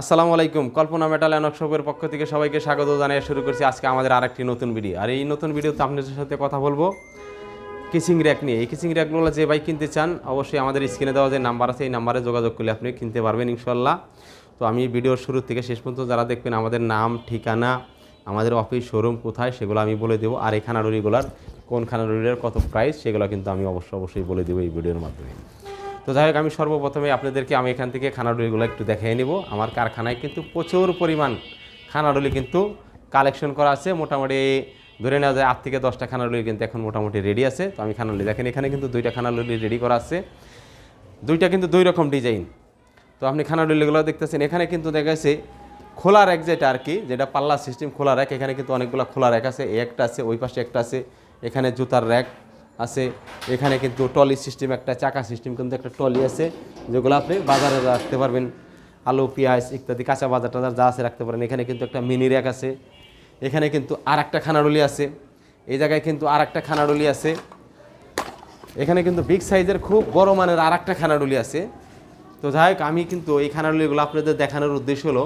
আসসালামু আলাইকুম। কল্পনা metal and ওয়ার্কশপের পক্ষ থেকে সবাইকে স্বাগত জানিয়ে শুরু করছি আজকে আমাদের আরেকটি নতুন ভিডিও। আর এই নতুন ভিডিওতে আপনাদের সাথে কথা বলব কিচিং র্যাক নিয়ে। এই কিচিং র্যাকগুলো যে বাইক কিনতে চান, অবশ্যই আমাদের স্ক্রিনে দেওয়া যে নাম্বার আছে, এই নাম্বারে যোগাযোগ করলে আপনি কিনতে পারবেন ইনশাল্লাহ তো আমি ভিডিওর শুরু থেকে শেষ পর্যন্ত যারা দেখবেন আমাদের নাম, ঠিকানা, আমাদের অফিস, শোরুম কোথায়, সেগুলো আমি বলে দেবো। আর এই খানাডুরিগুলার কোন খানাডুরির কত প্রাইস সেগুলো কিন্তু আমি অবশ্যই অবশ্যই বলে দেবো এই ভিডিওর মাধ্যমে। তো যাই হোক, আমি সর্বপ্রথমে আপনাদেরকে আমি এখান থেকে খানাডুলিগুলো একটু দেখিয়ে নিব। আমার কারখানায় কিন্তু প্রচুর পরিমাণ খানাডুলি কিন্তু কালেকশন করা আছে। মোটামুটি ধরে নেওয়া যায় আট থেকে দশটা খানাডুলি কিন্তু এখন মোটামুটি রেডি আছে। তো আমি খানাডুলি দেখেন, এখানে কিন্তু দুইটা খানাডুলি রেডি করা আছে। দুইটা কিন্তু দুই রকম ডিজাইন তো আপনি খানাডুলিগুলো দেখতেছেন, এখানে কিন্তু দেখা খোলা র্যাক যেটা আর কি, যেটা পাল্লা সিস্টেম খোলা র্যাক এখানে কিন্তু অনেকগুলো খোলা র্যাক আছে। একটা আছে, ওই পাশে একটা আছে। এখানে জুতার র্যাক আছে। এখানে কিন্তু টলি সিস্টেম, একটা চাকা সিস্টেম কিন্তু একটা টলি আছে, যেগুলো আপনি বাজারে রাখতে পারবেন। আলু, পেঁয়াজ ইত্যাদি, কাঁচা বাজার টাজার যা আছে রাখতে পারেন। এখানে কিন্তু একটা মিনি র্যাক আছে। এখানে কিন্তু আর একটা খানাডুলি আছে। এই জায়গায় কিন্তু আর একটা খানাডুলি আছে। এখানে কিন্তু বিগ সাইজের খুব বড় মানের আর একটা খানাডুলি আছে। তো যাই হোক, আমি কিন্তু এই খানাডুলিগুলো আপনাদের দেখানোর উদ্দেশ্য হলো,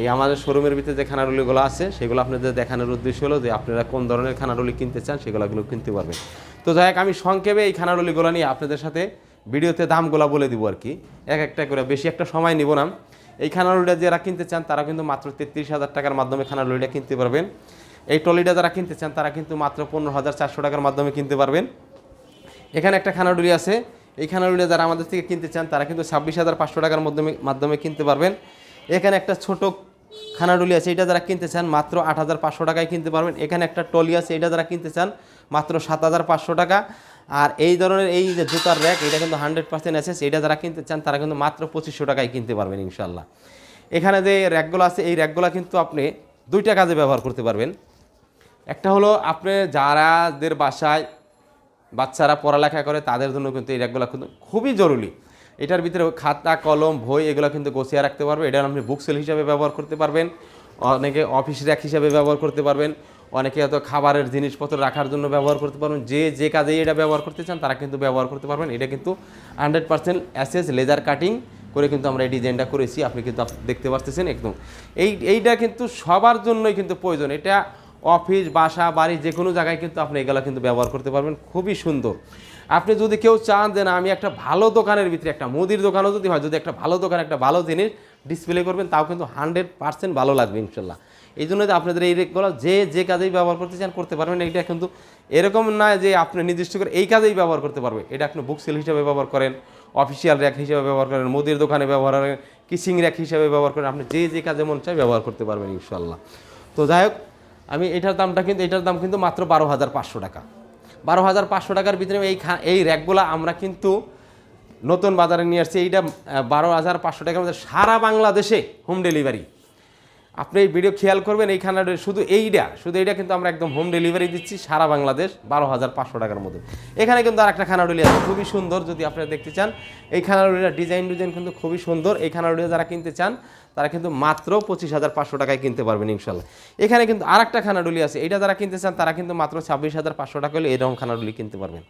এই আমাদের শোরুমের ভিতরে যে খানাডুলিগুলো আছে, সেগুলো আপনাদের দেখানোর উদ্দেশ্য হলো যে আপনারা কোন ধরনের খানাডুলি কিনতে চান সেগুলোগুলো কিনতে পারবেন। তো যাই হোক, আমি সংক্ষেপে এই খানাডুলিগুলো নিয়ে আপনাদের সাথে ভিডিওতে দামগুলো বলে দিব আর কি। এক একটা করে, বেশি একটা সময় নিব না। এই খানাডুলিটা যারা কিনতে চান, তারা কিন্তু মাত্র তেত্রিশ হাজার টাকার মাধ্যমে খানাডুলিটা কিনতে পারবেন। এই টলিটা যারা কিনতে চান, তারা কিন্তু মাত্র পনেরো হাজার চারশো টাকার মাধ্যমে কিনতে পারবেন। এখানে একটা খানাডুলি আছে। এই খানাডুলি যারা আমাদের থেকে কিনতে চান, তারা কিন্তু ছাব্বিশ হাজার পাঁচশো টাকার মাধ্যমে মাধ্যমে কিনতে পারবেন। এখানে একটা ছোট খানাডুলি আছে, এটা যারা কিনতে চান, মাত্র আট হাজার পাঁচশো টাকায় কিনতে পারবেন। এখানে একটা টলি আছে, এটা যারা কিনতে চান, মাত্র সাত হাজার পাঁচশো টাকা। আর এই ধরনের এই যে জুতার র্যাক এটা কিন্তু হান্ড্রেড পার্সেন্ট এসেস এটা যারা কিনতে চান, তারা কিন্তু মাত্র পঁচিশশো টাকায় কিনতে পারবেন ইনশাল্লাহ এখানে যে র্যাকগুলো আছে, এই র্যাকগুলো কিন্তু আপনি দুইটা কাজে ব্যবহার করতে পারবেন। একটা হলো আপনি যারাদের বাসায় বাচ্চারা পড়ালেখা করে, তাদের জন্য কিন্তু এই র্যাকগুলো কিন্তু খুবই জরুরি। এটার ভিতরে খাতা, কলম, বই, এগুলো কিন্তু গোছিয়ে রাখতে পারবে। এটা আপনি বুক সেল হিসাবে ব্যবহার করতে পারবেন। অনেকে অফিস র্যাক হিসাবে ব্যবহার করতে পারবেন। অনেকে হয়তো খাবারের জিনিসপত্র রাখার জন্য ব্যবহার করতে পারবেন। যে যে কাজেই এটা ব্যবহার করতে চান, তারা কিন্তু ব্যবহার করতে পারবেন। এটা কিন্তু hundred percent assess laser cutting করে কিন্তু আমরা এই ডিজাইনটা করেছি। আপনি কিন্তু দেখতে পাচ্ছেন একদম। এই, এইটা কিন্তু সবার জন্যই কিন্তু প্রয়োজন। এটা অফিস বাসা, বাড়ি যে কোনো জায়গায় কিন্তু আপনি এগুলো কিন্তু ব্যবহার করতে পারবেন। খুবই সুন্দর। আপনি যদি কেউ চান যে, না, আমি একটা ভালো দোকানের ভিতরে, একটা মুদির দোকানও যদি হয়, যদি একটা ভালো দোকান, একটা ভালো জিনিস ডিসপ্লে করবেন, তাও কিন্তু হান্ড্রেড পার্সেন্ট ভালো লাগবে ইনশাল্লাহ। এই জন্য যে আপনাদের এই রেকগুলো যে যে কাজেই ব্যবহার করতে চান, করতে পারবেন। এটা কিন্তু এরকম না যে, আপনি নির্দিষ্ট করে এই কাজেই ব্যবহার করতে পারবে এটা আপনি বুক সেল হিসাবে ব্যবহার করেন অফিসিয়াল র্যাক হিসাবে ব্যবহার করেন, মুদির দোকানে ব্যবহার করেন কিচিং র্যাক হিসাবে ব্যবহার করেন, আপনি যে যে কাজে মন চায় ব্যবহার করতে পারবেন ইনশাল্লাহ। তো যাই হোক, আমি এটার দামটা কিন্তু, এটার দাম কিন্তু মাত্র বারো হাজার পাঁচশো টাকা। বারো হাজার পাঁচশো টাকার ভিতরে এই এই র্যাকগুলো আমরা কিন্তু নতুন বাজারে নিয়ে আসছি। এইটা বারো হাজার পাঁচশো টাকার মধ্যে সারা বাংলাদেশে হোম ডেলিভারি আপনি এই ভিডিও খেয়াল করবেন, এইখানে শুধু এইটা শুধু এইটা কিন্তু আমরা একদম হোম ডেলিভারি দিচ্ছি সারা বাংলাদেশ, বারো হাজার পাঁচশো টাকার মধ্যে। এখানে কিন্তু আর একটা খানাডুলি আছে, খুবই সুন্দর, যদি আপনারা দেখতে চান। এই খানাডুলিটা ডিজাইন ডিজাইন কিন্তু খুবই সুন্দর। এই খানাডুলি যারা কিনতে চান তারা কিন্তু মাত্র পঁচিশ হাজার পাঁচশো টাকায় কিনতে পারবেন ইনশাল্লাহ। এখানে কিন্তু আর একটা খানাডুলি আছে। এটা যারা কিনতে চান, তারা কিন্তু মাত্র ছাব্বিশ হাজার পাঁচশো টাকা হলে এরকম খানাডুলি কিনতে পারবেন।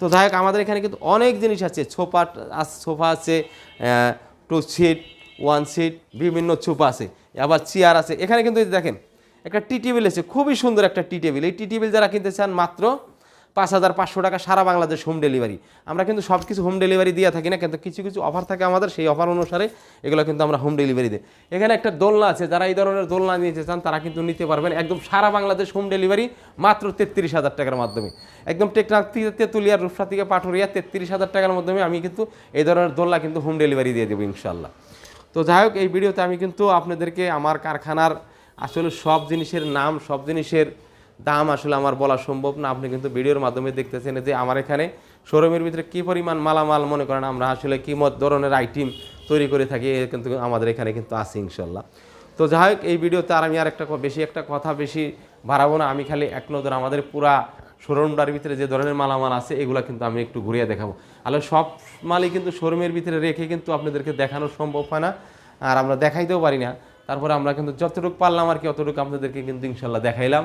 তো যাই হোক, আমাদের এখানে কিন্তু অনেক জিনিস আছে। সোফা সোফা আছে টু সিট ওয়ান সিট বিভিন্ন সোফা আছে। আবার চেয়ার আছে। এখানে কিন্তু দেখেন, একটা টি টেবিল আছে। খুবই সুন্দর একটা টি টেবিল। এই টি টেবিল যারা কিনতে চান, মাত্র পাঁচ হাজার পাঁচশো টাকা সারা বাংলাদেশ হোম ডেলিভারি আমরা কিন্তু সব কিছু হোম ডেলিভারি দিয়ে থাকি না, কিন্তু কিছু কিছু অফার থাকে আমাদের, সেই অফার অনুসারে এগুলো কিন্তু আমরা হোম ডেলিভারি দিই। এখানে একটা দোলনা আছে, যারা এই ধরনের দোলনা নিতে চান, তারা কিন্তু নিতে পারবেন একদম সারা বাংলাদেশ হোম ডেলিভারি মাত্র তেত্রিশ হাজার টাকার মাধ্যমে। একদম টেকনাফ থেকে তেঁতুলিয়া, রূপসা থেকে পাটুরিয়া, তেত্রিশ হাজার টাকার মাধ্যমে আমি কিন্তু এই ধরনের দোলনা কিন্তু হোম ডেলিভারি দিয়ে দেবো ইনশাল্লাহ তো যাই হোক, এই ভিডিওতে আমি কিন্তু আপনাদেরকে আমার কারখানার আসলে সব জিনিসের নাম, সব জিনিসের দাম আসলে আমার বলা সম্ভব না। আপনি কিন্তু ভিডিওর মাধ্যমে দেখতেছেন যে আমার এখানে শোরুমের ভিতরে কী পরিমাণ মালামাল, মনে করেন আমরা আসলে কী মত ধরনের আইটেম তৈরি করে থাকি কিন্তু আমাদের এখানে কিন্তু আছে ইনশাল্লাহ তো যাই হোক, এই ভিডিওতে আর আমি আর একটা বেশি একটা কথা বেশি বাড়াবো না। আমি খালি এক নজর আমাদের পুরা শোরুমটার ভিতরে যে ধরনের মালামাল আছে, এগুলো কিন্তু আমি একটু ঘুরিয়ে দেখাবো। আসলে সব মালই কিন্তু শোরুমের ভিতরে রেখে কিন্তু আপনাদেরকে দেখানো সম্ভব হয় না, আর আমরা দেখাইতেও পারি না। তারপরে আমরা কিন্তু যতটুকু পারলাম আর কি, অতটুকু আপনাদেরকে কিন্তু ইনশাল্লাহ দেখাইলাম।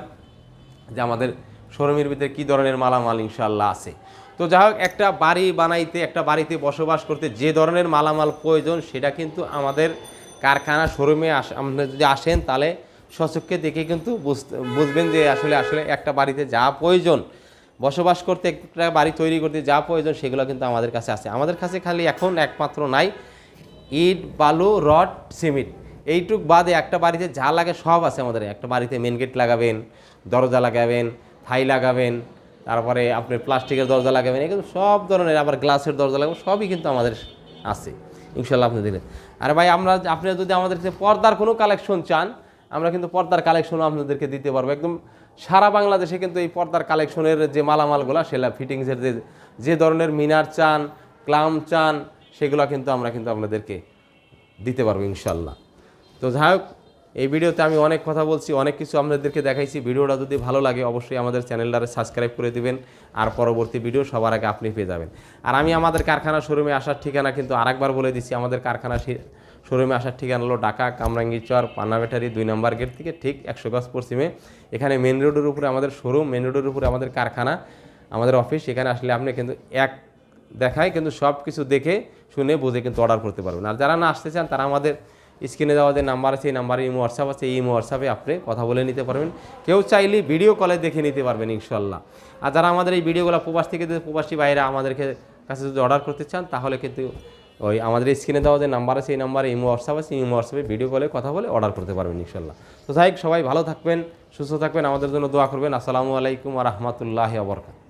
যে আমাদের শোরুমের ভিতরে কী ধরনের মালামাল ইনশাল্লাহ আছে। তো যাই হোক একটা বাড়ি বানাইতে, একটা বাড়িতে বসবাস করতে যে ধরনের মালামাল প্রয়োজন, সেটা কিন্তু আমাদের কারখানা শোরুমে আস আপনি যদি আসেন, তাহলে সচক্ষে দেখে কিন্তু বুঝবেন যে আসলে আসলে একটা বাড়িতে যা প্রয়োজন, বসবাস করতে, একটা বাড়ি তৈরি করতে যা প্রয়োজন, সেগুলো কিন্তু আমাদের কাছে আছে। আমাদের কাছে খালি এখন একমাত্র নাই, ইট, বালু, রড, সিমেন্ট। এইটুক বাদে একটা বাড়িতে যা লাগে সব আছে আমাদের। একটা বাড়িতে মেন গেট লাগাবেন দরজা লাগাবেন, থাই লাগাবেন, তারপরে আপনি প্লাস্টিকের দরজা লাগাবেন, এগুলো সব ধরনের আবার গ্লাসের দরজা লাগাবেন, সবই কিন্তু আমাদের আছে ইনশাল্লাহ আপনি দিলেন আর ভাই, আমরা আপনি যদি আমাদের পর্দার কোনো কালেকশন চান, আমরা কিন্তু পর্দার কালেকশনও আপনাদেরকে দিতে পারব। একদম সারা বাংলাদেশে কিন্তু এই পর্দার কালেকশনের যে মালামালগুলো, সেলা ফিটিংসের যে যে ধরনের মিনার চান, ক্লাম চান, সেগুলো কিন্তু আমরা কিন্তু আপনাদেরকে দিতে পারব ইনশাল্লাহ তো যাই হোক এই ভিডিওতে আমি অনেক কথা বলছি, অনেক কিছু আপনাদেরকে দেখাইছি। ভিডিওটা যদি ভালো লাগে, অবশ্যই আমাদের চ্যানেলটারে সাবস্ক্রাইব করে দিবেন আর পরবর্তী ভিডিও সবার আগে আপনি পেয়ে যাবেন। আর আমি আমাদের কারখানা শোরুমে আসার ঠিকানা কিন্তু আরেকবার বলে দিচ্ছি, আমাদের কারখানা শোরুমে আসার ঠিকানা হলো ঢাকা কামরাঙ্গিচর ব্যাটারি দুই নম্বর গেট থেকে ঠিক একশো গজ পশ্চিমে। এখানে মেন রোডের উপরে আমাদের শোরুম মেন রোডের উপরে আমাদের কারখানা, আমাদের অফিস। এখানে আসলে আপনি কিন্তু এক দেখায় কিন্তু সব কিছু দেখে, শুনে, বুঝে কিন্তু অর্ডার করতে পারবেন। আর যারা না আসতে চান, তারা আমাদের স্ক্রিনে দেওয়া যে নাম্বার আছে, এই নাম্বারে ইমো, হোয়াটসঅ্যাপ আছে, এই ইমো, হোয়াটসঅ্যাপে আপনি কথা বলে নিতে পারবেন। কেউ চাইলে ভিডিও কলে দেখে নিতে পারবেন ইনশাল্লাহ আর যারা আমাদের এই ভিডিওগুলো প্রবাস থেকে প্রবাসী বাইরে আমাদেরকে কাছে যদি অর্ডার করতে চান, তাহলে কিন্তু ওই আমাদের স্ক্রিনে দেওয়া যে নাম্বার আছে, এই নাম্বারে ইমো, হোয়াটসঅ্যাপ আছে ইমো, হোয়াটসঅ্যাপে ভিডিও কলে কথা বলে অর্ডার করতে পারবেন ইনশাল্লাহ তো যাই সবাই ভালো থাকবেন, সুস্থ থাকবেন, আমাদের জন্য দোয়া করবেন। আসসালামু আলাইকুম রহমতুল্লাহ আবরকাত